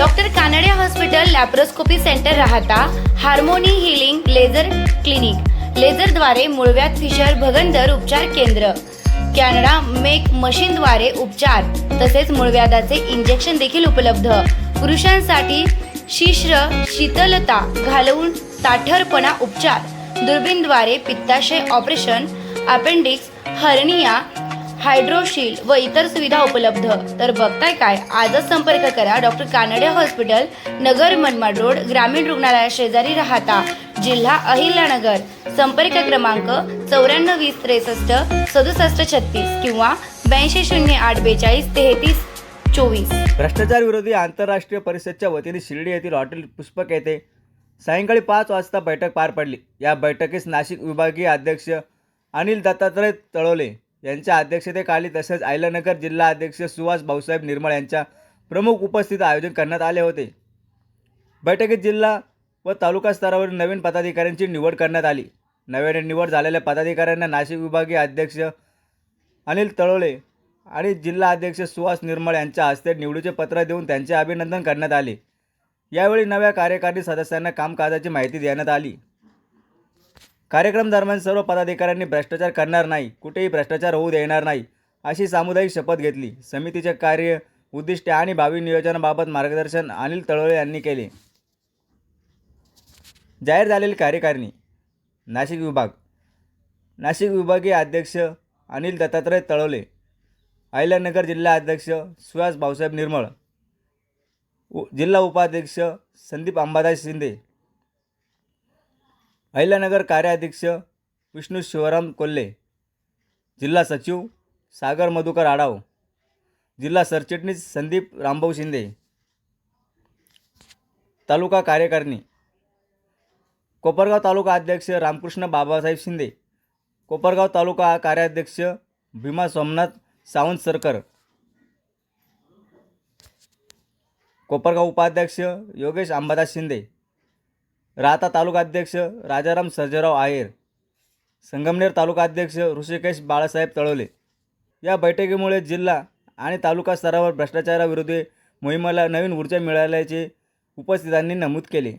Doctor Kanade hospital laparoscopy centre Rahata harmony healing laser clinic. लेझरद्वारे मुळव्यात fissure भगंदर उपचार केंद्र. कॅनडा मेक मशीनद्वारे उपचार तसेच मुळव्याधाचे इंजेक्शन देखील उपलब्ध. पुरुषांसाठी शिश्र शीतलता घालवून ताठरपणा उपचार. दुर्बीनद्वारे पित्ताशय ऑपरेशन अपेंडिक्स हर्निया हायड्रोशील व इतर सुविधा उपलब्ध. तर बघताय काय? आजच संपर्क करा. Doctor Kanade hospital Nagar Manmad road ग्रामीण रुग्णालया शेजारी राहता. जिल्हा अहिल्यानगर. संपर्क क्रमांक चौऱ्याण्णव वीस त्रेसष्ट सदुसष्ट छत्तीस किंवा ब्याऐंशी शून्य आठ बेचाळीस तेहतीस चोवीस. भ्रष्टाचार विरोधी आंतरराष्ट्रीय परिषदच्या वतीने शिर्डी येथील हॉटेल पुष्पक येथे सायंकाळी पाच वाजता बैठक पार पडली. या बैठकीस नाशिक विभागीय अध्यक्ष अनिल दत्तात्रय तळवले यांच्या अध्यक्षतेखाली तसेच आयलनगर जिल्हा अध्यक्ष सुहास भाऊसाहेब निर्मळ यांच्या प्रमुख उपस्थित आयोजन करण्यात आले होते. बैठकीत जिल्हा व तालुका स्तरावरील नवीन पदाधिकाऱ्यांची निवड करण्यात आली. नव्याने निवड झालेल्या पदाधिकाऱ्यांना नाशिक विभागीय अध्यक्ष अनिल तळोळे आणि जिल्हा अध्यक्ष सुहास निर्मळ यांच्या हस्ते निवडीचे पत्र देऊन त्यांचे अभिनंदन करण्यात आले. यावेळी नव्या कार्यकारी सदस्यांना कामकाजाची माहिती देण्यात आली. कार्यक्रम दरम्यान सर्व पदाधिकाऱ्यांनी भ्रष्टाचार करणार नाही कुठेही भ्रष्टाचार होऊ देणार नाही अशी सामुदायिक शपथ घेतली. समितीचे कार्य उद्दिष्टे आणि भावी नियोजनाबाबत मार्गदर्शन अनिल तळोळे यांनी केले. जाहीर झालेली कार्यकारिणी नाशिक विभाग. नाशिक विभागीय अध्यक्ष अनिल दत्तात्रय तळोले अहिल्यानगर जिल्हा अध्यक्ष सुहास भाऊसाहेब निर्मळ उ जिल्हा उपाध्यक्ष संदीप अंबादास शिंदे अहिल्यानगर कार्याध्यक्ष विष्णू शिवराम कोल्हे जिल्हा सचिव सागर मधुकर आडाव जिल्हा सरचिटणीस संदीप रामभाऊ शिंदे तालुका कार्यकारिणी कोपरगाव तालुका अध्यक्ष रामकृष्ण बाबासाहेब शिंदे कोपरगाव तालुका कार्याध्यक्ष भीमा सोमनाथ सावंत सरकर कोपरगाव उपाध्यक्ष योगेश अंबादास शिंदे राहता तालुकाध्यक्ष राजाराम सर्जेराव आहेर संगमनेर तालुकाध्यक्ष ऋषिकेश बाळासाहेब तळवले या बैठकीमुळे जिल्हा आणि तालुका स्तरावर भ्रष्टाचाराविरोधी मोहिमेला नवीन ऊर्जा मिळाल्याचे उपस्थितांनी नमूद केले.